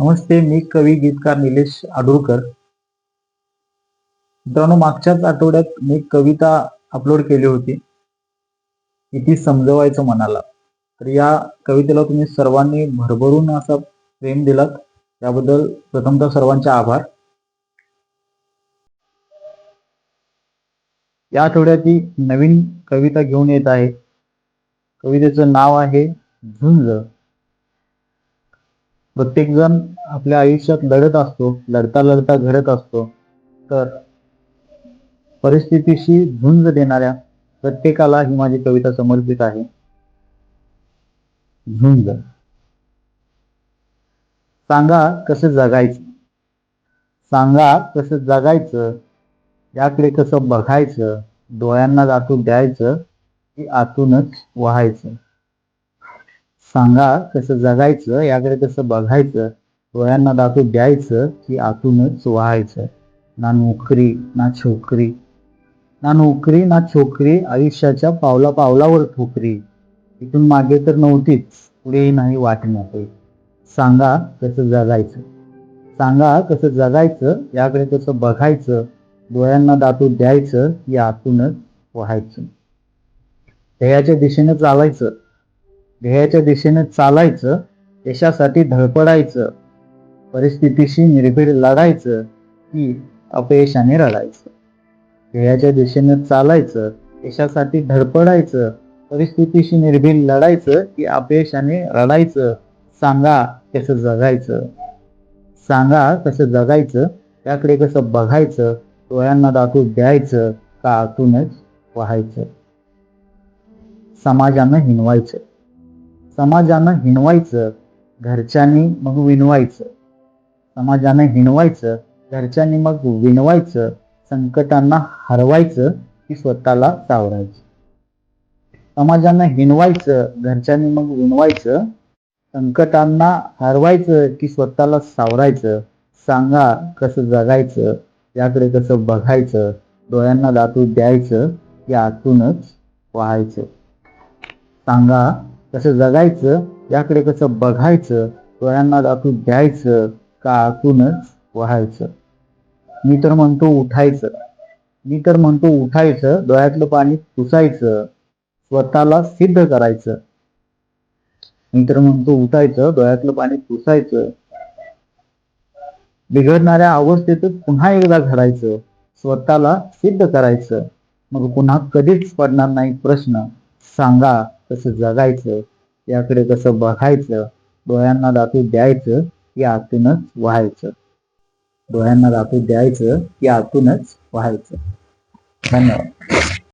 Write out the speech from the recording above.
नमस्ते मी कवी गीतकार निलेश आडुरकर मित्रांनो मागच्याच आठवड्यात मी कविता अपलोड केली होती. किती समजवायचं मनाला. तर या कवितेला तुम्ही सर्वांनी भरभरून असा प्रेम दिलात. त्याबद्दल प्रथमतः सर्वांचे आभार. या आठवड्यात ही नवीन कविता घेऊन येत आहे. कवितेचं नाव आहे झुंज. प्रत्येक जण आपल्या आयुष्यात लढत असतो लढता लढता घडत असतो. तर परिस्थितीशी झुंज देणाऱ्या प्रत्येकाला ही माझी कविता समर्पित आहे. झुंज. सांगा कसं जगायचं? सांगा कसं जगायचं? याकडे कसं बघायचं? डोळ्यांना दाटून द्यायचं की आतूनच व्हायचं? सांगा कसं जगायचं याकडे कसं बघायचं डोळ्यांना दातू द्यायचं की आतूनच व्हायचं. ना नोकरी ना छोकरी. ना नोकरी ना छोकरी आयुष्याच्या पावला पावलावर ठोकरी. इथून मागे तर नव्हतीच पुढेही नाही वाट मोकळी सांगा कसं जगायचं. सांगा कसं जगायचं याकडे कसं बघायचं डोळ्यांना दातू द्यायचं की आतूनच व्हायचं. ध्येयाच्या दिशेने चालायचं. ध्येयाच्या दिशेने चालायचं यशासाठी धडपडायचं परिस्थितीशी निर्भीड लढायचं की अपयशाने रडायचं ध्येयाच्या दिशेने चालायचं यशासाठी धडपडायचं परिस्थितीशी निर्भीड लढायचं की अपयशाने रडायचं सांगा कसं जगायचं. सांगा कसं जगायचं त्याकडे कसं बघायचं डोळ्यांना दातू द्यायचं का आतूनच व्हायचं. समाजानं हिनवायचं. समाजानं हिणवायचं घरच्यांनी मग विणवायचं. समाजानं हिणवायचं घरच्यांनी मग विणवायचं संकटांना हरवायचं की स्वतःला सावरायचं. समाजानं हिणवायचं घरच्यांनी मग विणवायचं संकटांना हरवायचं की स्वतःला सावरायचं सांगा कसं जगायचं याकडे कसं बघायचं डोळ्यांना दातू द्यायचं की आतूनच व्हायचं. सांगा कसं जगायचं याकडे कसं बघायचं डोळ्यांना दाटून द्यायचं का आतूनच व्हायचं? मी तर म्हणतो उठायचं. मी तर म्हणतो उठायचं डोळ्यातलं पाणी पुसायचं स्वतःला सिद्ध करायचं. मी तर म्हणतो उठायचं डोळ्यातलं पाणी पुसायचं. बिघडणाऱ्या अवस्थेतच पुन्हा एकदा घडायचं स्वतःला सिद्ध करायचं. मग पुन्हा कधीच पडणार नाही प्रश्न. सांगा कसं जगायचं याकडे कसं बघायचं डोळ्यांना दाखवू द्यायचं की आतूनच व्हायचं. डोळ्यांना दाखवू द्यायचं की आतूनच व्हायचं. धन्यवाद.